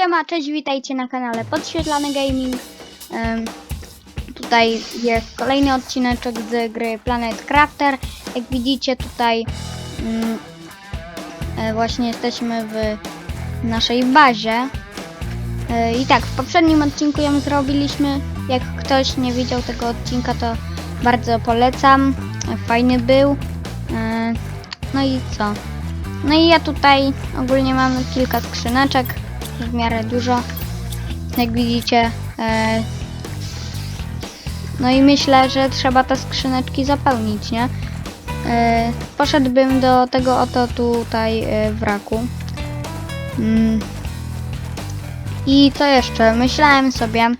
siema, cześć, witajcie na kanale Podświetlany Gaming. Em, tutaj jest kolejny odcineczek z gry Planet Crafter. Jak widzicie tutaj e, właśnie jesteśmy w naszej bazie. E, I tak, w poprzednim odcinku ją zrobiliśmy. Jak ktoś nie widział tego odcinka, to bardzo polecam. Fajny był. E, No i co? No i ja tutaj ogólnie mam kilka skrzyneczek, w miarę dużo, jak widzicie. E, no i myślę, że trzeba te skrzyneczki zapełnić, nie? E, poszedłbym do tego oto tutaj e, wraku. Mm. I co jeszcze? Myślałem sobie,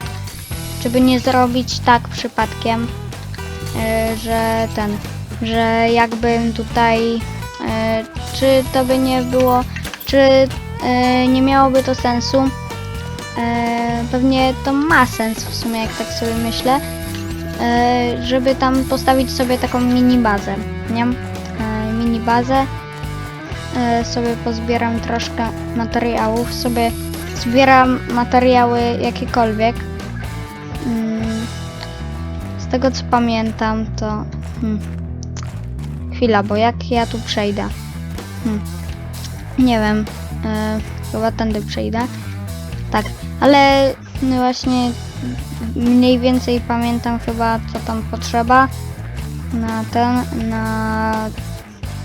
żeby nie zrobić tak przypadkiem, że ten, że jakbym tutaj, czy to by nie było, czy nie miałoby to sensu. E, pewnie to ma sens w sumie, jak tak sobie myślę, e, żeby tam postawić sobie taką mini bazę, nie? E, mini bazę. E, sobie pozbieram troszkę materiałów, sobie zbieram materiały jakiekolwiek. Mm, z tego co pamiętam, to. Hmm. Chwila, bo jak ja tu przejdę? Hmm. Nie wiem. E, chyba tędy przejdę. Tak, ale no właśnie mniej więcej pamiętam chyba co tam potrzeba na ten, na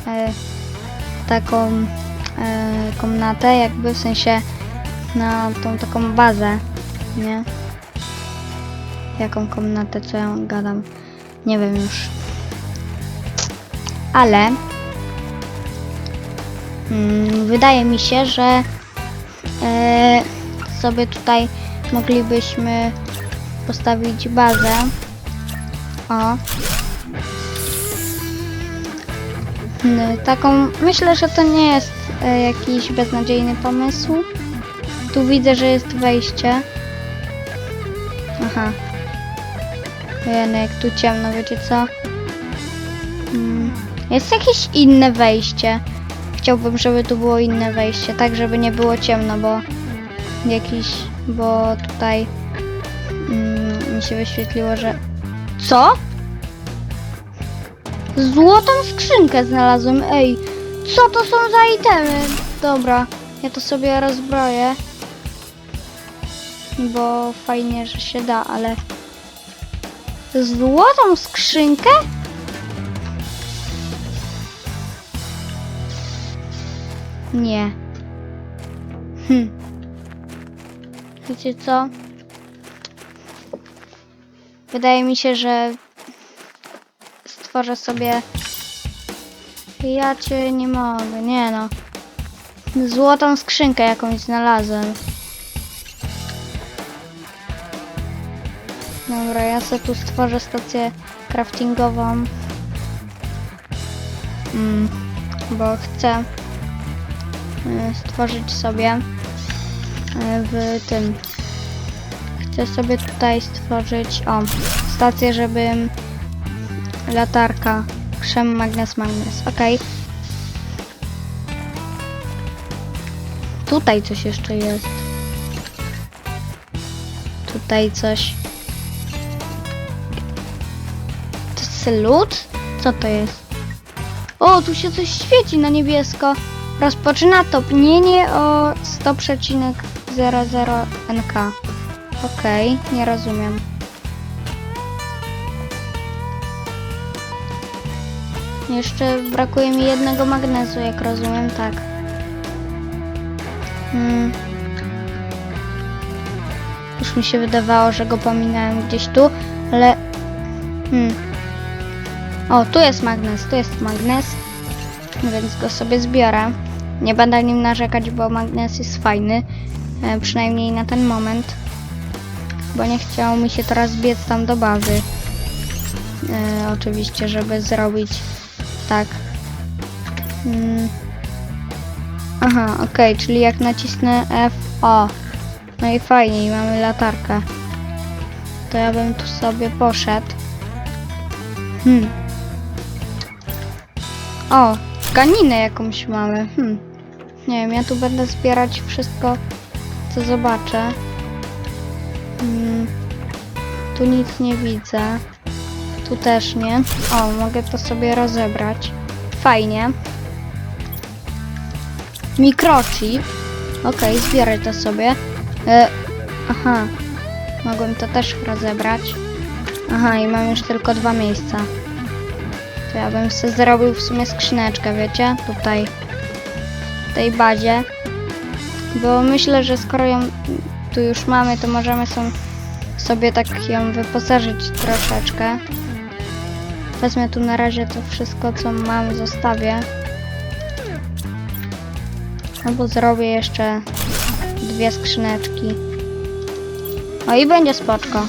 e, taką e, komnatę, jakby w sensie na tą taką bazę, nie? Jaką komnatę, co ja gadam? Nie wiem już. Ale wydaje mi się, że e, sobie tutaj moglibyśmy postawić bazę. O. N- Taką, myślę, że to nie jest e, jakiś beznadziejny pomysł. Tu widzę, że jest wejście. Aha. Jene, jak tu ciemno, wiecie co? Mm, Jest jakieś inne wejście. Chciałbym, żeby tu było inne wejście, tak żeby nie było ciemno, bo jakiś, bo tutaj mm, mi się wyświetliło, że... Co? Złotą skrzynkę znalazłem, ej! Co to są za itemy? Dobra, ja to sobie rozbroję. Bo fajnie, że się da, ale... Złotą skrzynkę? Nie. Hm. Wiecie co? Wydaje mi się, że stworzę sobie. Ja cię nie mogę, nie no. Złotą skrzynkę jakąś znalazłem. Dobra, ja sobie tu stworzę stację craftingową. Mm, bo chcę stworzyć sobie y, w tym. Chcę sobie tutaj stworzyć, o, stację, żebym latarka, krzem, magnes, magnes, okej. Tutaj coś jeszcze jest. Tutaj coś. To jest lód? Co to jest? O, tu się coś świeci na niebiesko. Rozpoczyna topnienie o 100,00 NK. Okej, nie rozumiem. Jeszcze brakuje mi jednego magnezu, jak rozumiem, tak. Hmm. Już mi się wydawało, że go pominąłem gdzieś tu, ale... Hmm. O, tu jest magnes, tu jest magnes, więc go sobie zbiorę. Nie będę nim narzekać, bo magnes jest fajny, e, przynajmniej na ten moment, bo nie chciało mi się teraz biec tam do bazy. E, oczywiście, żeby zrobić tak. Mm. Aha, okej, czyli jak nacisnę F, O. No i fajnie, mamy latarkę. To ja bym tu sobie poszedł. Hmm. O, tkaninę jakąś mamy. Hmm. Nie wiem, ja tu będę zbierać wszystko, to zobaczę. Mm, tu nic nie widzę. Tu też nie. O, mogę to sobie rozebrać. Fajnie. Mikrochip. Okej, zbiorę to sobie. E, aha. Mogłem to też rozebrać. Aha, i mam już tylko dwa miejsca. Ja bym sobie zrobił w sumie skrzyneczkę, wiecie? Tutaj. W tej bazie. Bo myślę, że skoro ją tu już mamy, to możemy są, sobie tak ją wyposażyć troszeczkę. Wezmę tu na razie to wszystko, co mam, zostawię. Albo zrobię jeszcze dwie skrzyneczki. O i będzie spoczko.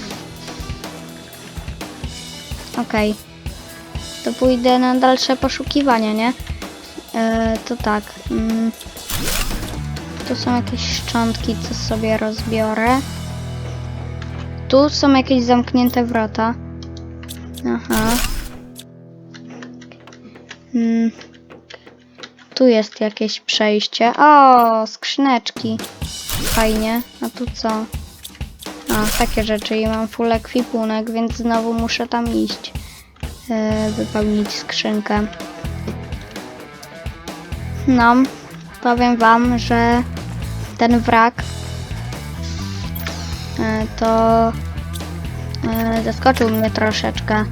Okej. To pójdę na dalsze poszukiwania, nie? E, to tak. Mm. Tu są jakieś szczątki, co sobie rozbiorę. Tu są jakieś zamknięte wrota. Aha. Mm. Tu jest jakieś przejście. O, skrzyneczki. Fajnie. A tu co? A, takie rzeczy. I mam full ekwipunek, więc znowu muszę tam iść. E, wypełnić skrzynkę. No, powiem wam, że ten wrak e, to e, zaskoczył mnie troszeczkę,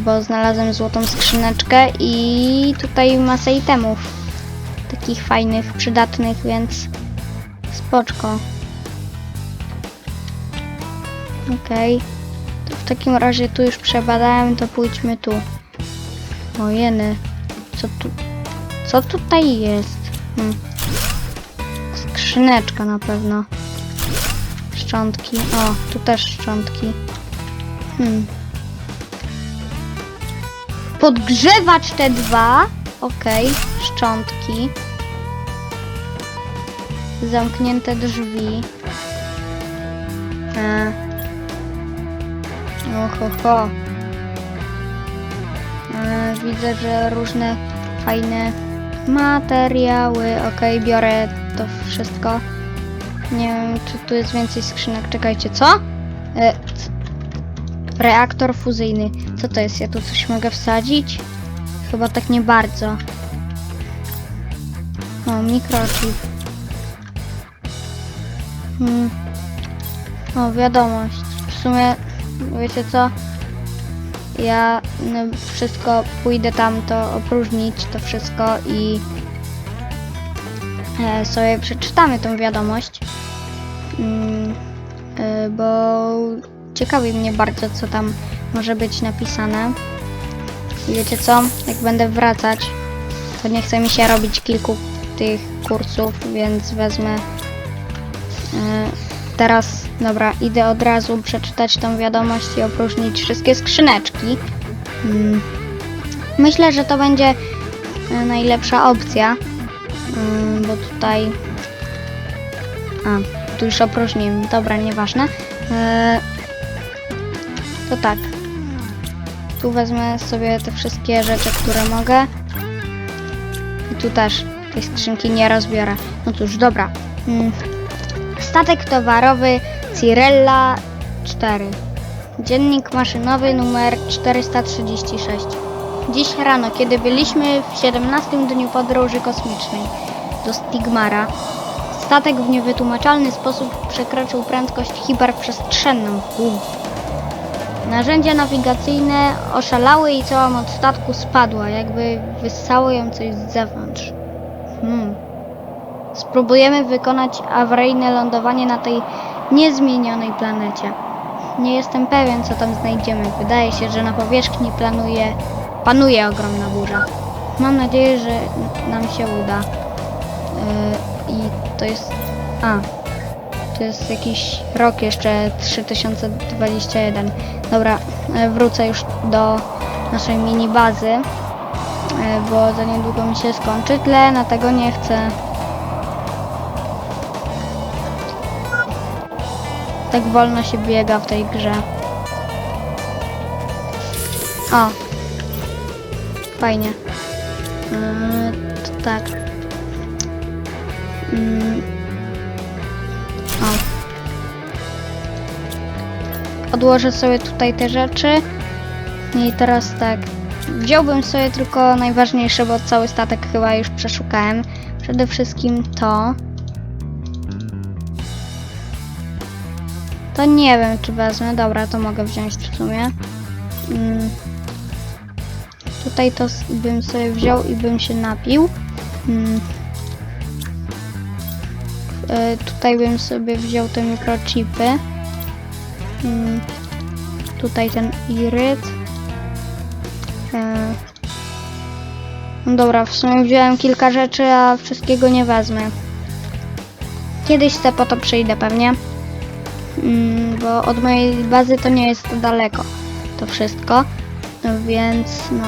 bo znalazłem złotą skrzyneczkę i tutaj masę itemów takich fajnych, przydatnych, więc spoczko. Okej. To w takim razie tu już przebadałem, to pójdźmy tu. O jeny. Co tu? Co tutaj jest? Hmm. Skrzyneczka na pewno. Szczątki. O, tu też szczątki. Hmm. Podgrzewacz te dwa. Okej, szczątki. Zamknięte drzwi. E. Oho, ho. E, widzę, że różne fajne materiały. Okej, biorę to wszystko. Nie wiem, czy tu jest więcej skrzynek. Czekajcie, co? E, reaktor fuzyjny. Co to jest? Ja tu coś mogę wsadzić? Chyba tak nie bardzo. O, mikrochip. Hmm. O, wiadomość. W sumie, wiecie co? Ja no, wszystko pójdę tam to opróżnić, to wszystko i e, sobie przeczytamy tą wiadomość. Mm, e, bo ciekawi mnie bardzo, co tam może być napisane. I wiecie co? Jak będę wracać, to nie chce mi się robić kilku tych kursów, więc wezmę e, teraz, dobra, idę od razu przeczytać tą wiadomość i opróżnić wszystkie skrzyneczki. Mm. Myślę, że to będzie e, najlepsza opcja, Mm, bo tutaj... A, tu już opróżniłem, dobra, nieważne. E, To tak. Tu wezmę sobie te wszystkie rzeczy, które mogę. I tu też tej skrzynki nie rozbiorę. No cóż, dobra. Mm. Statek towarowy Cirella 4. Dziennik maszynowy numer 436. Dziś rano, kiedy byliśmy w 17 dniu podróży kosmicznej do Stigmara, statek w niewytłumaczalny sposób przekroczył prędkość hiperprzestrzenną. Bum. Narzędzia nawigacyjne oszalały i cała moc statku spadła, jakby wyssało ją coś z zewnątrz. Hmm. Spróbujemy wykonać awaryjne lądowanie na tej niezmienionej planecie. Nie jestem pewien, co tam znajdziemy. Wydaje się, że na powierzchni planuje, panuje ogromna burza. Mam nadzieję, że nam się uda. Yy, I to jest... A, to jest jakiś rok jeszcze 3021. Dobra, yy, wrócę już do naszej mini bazy, yy, bo za niedługo mi się skończy tlen, a tego nie chcę. tak wolno się biega w tej grze. O. Fajnie. Yy, to tak. Yy. O. Odłożę sobie tutaj te rzeczy. No I teraz tak. Wziąłbym sobie tylko najważniejsze, bo cały statek chyba już przeszukałem. Przede wszystkim to. To nie wiem, czy wezmę. Dobra, to mogę wziąć w sumie. Mm. Tutaj to bym sobie wziął i bym się napił. Mm. E, tutaj bym sobie wziął te mikrochipy. Mm. Tutaj ten iryt. E, no dobra, w sumie wziąłem kilka rzeczy, a wszystkiego nie wezmę. Kiedyś se po to przyjdę pewnie. Mm, bo od mojej bazy to nie jest daleko to wszystko, no więc no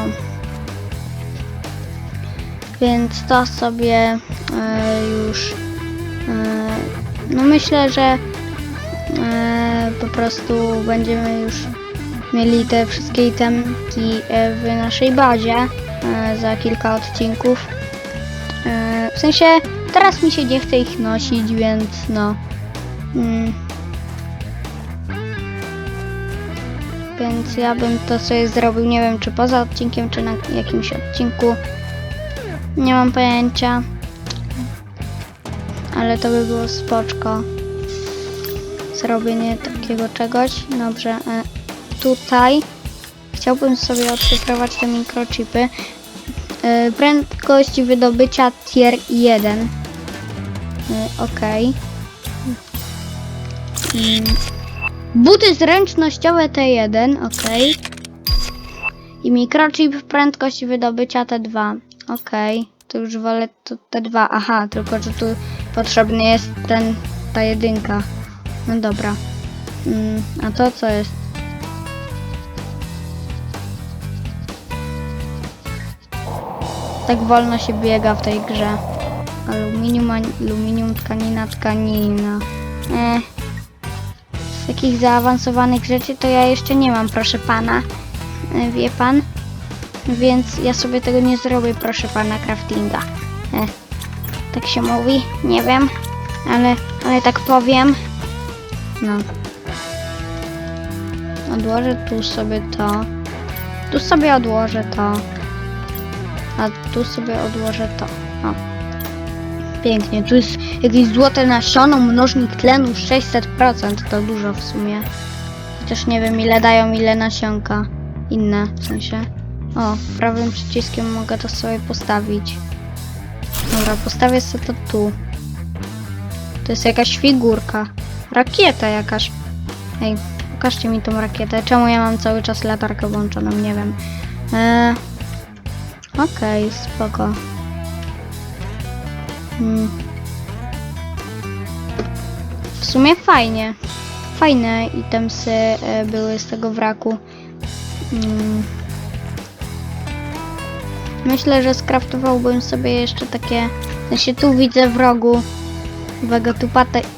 więc to sobie e, już e, no myślę, że e, po prostu będziemy już mieli te wszystkie itemki w naszej bazie za kilka odcinków. W sensie teraz mi się nie chce ich nosić, więc no. Mm, Więc ja bym to sobie zrobił, nie wiem czy poza odcinkiem, czy na jakimś odcinku. Nie mam pojęcia. Ale to by było spoczko. Zrobienie takiego czegoś. Dobrze. E, tutaj chciałbym sobie odszyfrować te mikrochipy. E, prędkość wydobycia tier 1. E, ok. Mm. Buty zręcznościowe T1, ok. I mikrochip prędkość wydobycia T2, ok. To już wolę to T2, aha, tylko że tu potrzebny jest ten, ta jedynka. No dobra. Mm, a to co jest? Tak wolno się biega w tej grze. Aluminium, aluminium, tkanina, tkanina. Eh. Takich zaawansowanych rzeczy to ja jeszcze nie mam, proszę pana. E, Wie pan? Więc ja sobie tego nie zrobię, proszę pana, craftinga. E, tak się mówi, nie wiem, ale, ale tak powiem. No. Odłożę tu sobie to. Tu sobie odłożę to. A tu sobie odłożę to. O. Pięknie. Tu jest jakieś złote nasiono, mnożnik tlenu 600%. To dużo w sumie. Chociaż nie wiem ile dają, ile nasionka. Inne w sensie. O, prawym przyciskiem mogę to sobie postawić. Dobra, postawię sobie to tu. To jest jakaś figurka. Rakieta jakaś. Ej, pokażcie mi tą rakietę. Czemu ja mam cały czas latarkę włączoną? Nie wiem. Eee, Okej, spoko. Mm. W sumie fajnie. Fajne itemsy e, były z tego wraku. Mm. Myślę, że skraftowałbym sobie jeszcze takie... W sensie tu widzę w rogu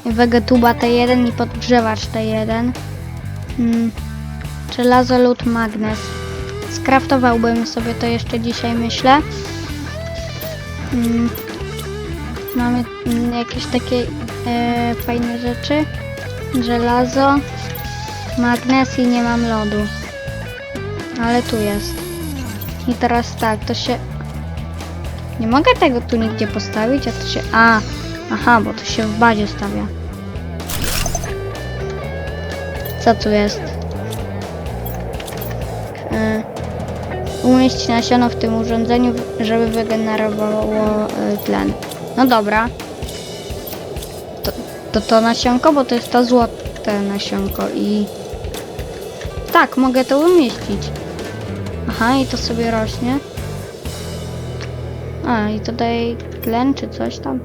Vegetuba T1 i podgrzewacz T1. Mm. Żelazo magnes. Skraftowałbym sobie to jeszcze dzisiaj, myślę. Mm. Mamy jakieś takie e, fajne rzeczy. Żelazo, magnes i nie mam lodu. Ale tu jest. I teraz tak, to się... Nie mogę tego tu nigdzie postawić, a to się... A, aha, bo to się w bazie stawia. Co tu jest? E, umieść nasiono w tym urządzeniu, żeby wygenerowało e, tlen. No dobra. To, to to nasionko, bo to jest to złote nasionko i... Tak, mogę to umieścić. Aha, i to sobie rośnie. A, i to daje tlen czy coś tam.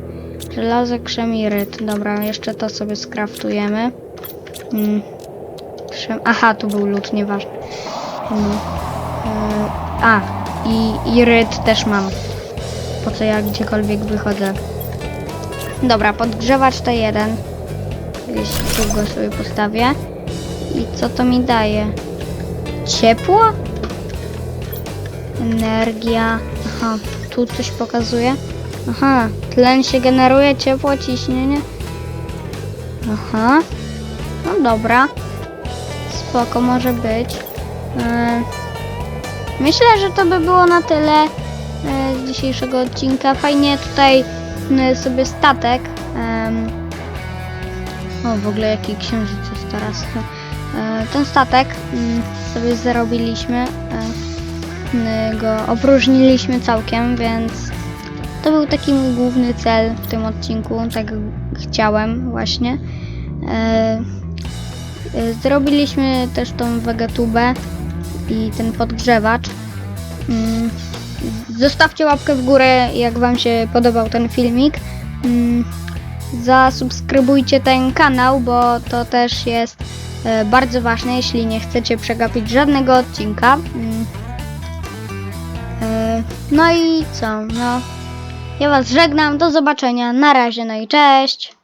Żelazo, krzemiryt. Dobra, jeszcze to sobie skraftujemy. Mm. Krzem... Aha, tu był lód, nieważne. Mm. E, a, i iryt też mam. Po co ja gdziekolwiek wychodzę. Dobra, podgrzewacz to jeden. Gdzieś tu go sobie postawię. I co to mi daje? Ciepło? Energia. Aha, tu coś pokazuje. Aha, tlen się generuje, ciepło, ciśnienie. Aha. No dobra. spoko może być. E, Myślę, że to by było na tyle z dzisiejszego odcinka. Fajnie tutaj sobie statek. O, w ogóle jaki księżyc jest teraz. E, Ten statek mm, sobie zarobiliśmy. e, Go opróżniliśmy całkiem, więc to był taki mój główny cel w tym odcinku. Tak chciałem właśnie. E, e, Zrobiliśmy też tą wegatubę i ten podgrzewacz. Zostawcie łapkę w górę, jak Wam się podobał ten filmik. Mm, Zasubskrybujcie ten kanał, bo to też jest e, bardzo ważne, jeśli nie chcecie przegapić żadnego odcinka. Mm. E, No i co? No, ja Was żegnam, do zobaczenia, na razie, no i cześć!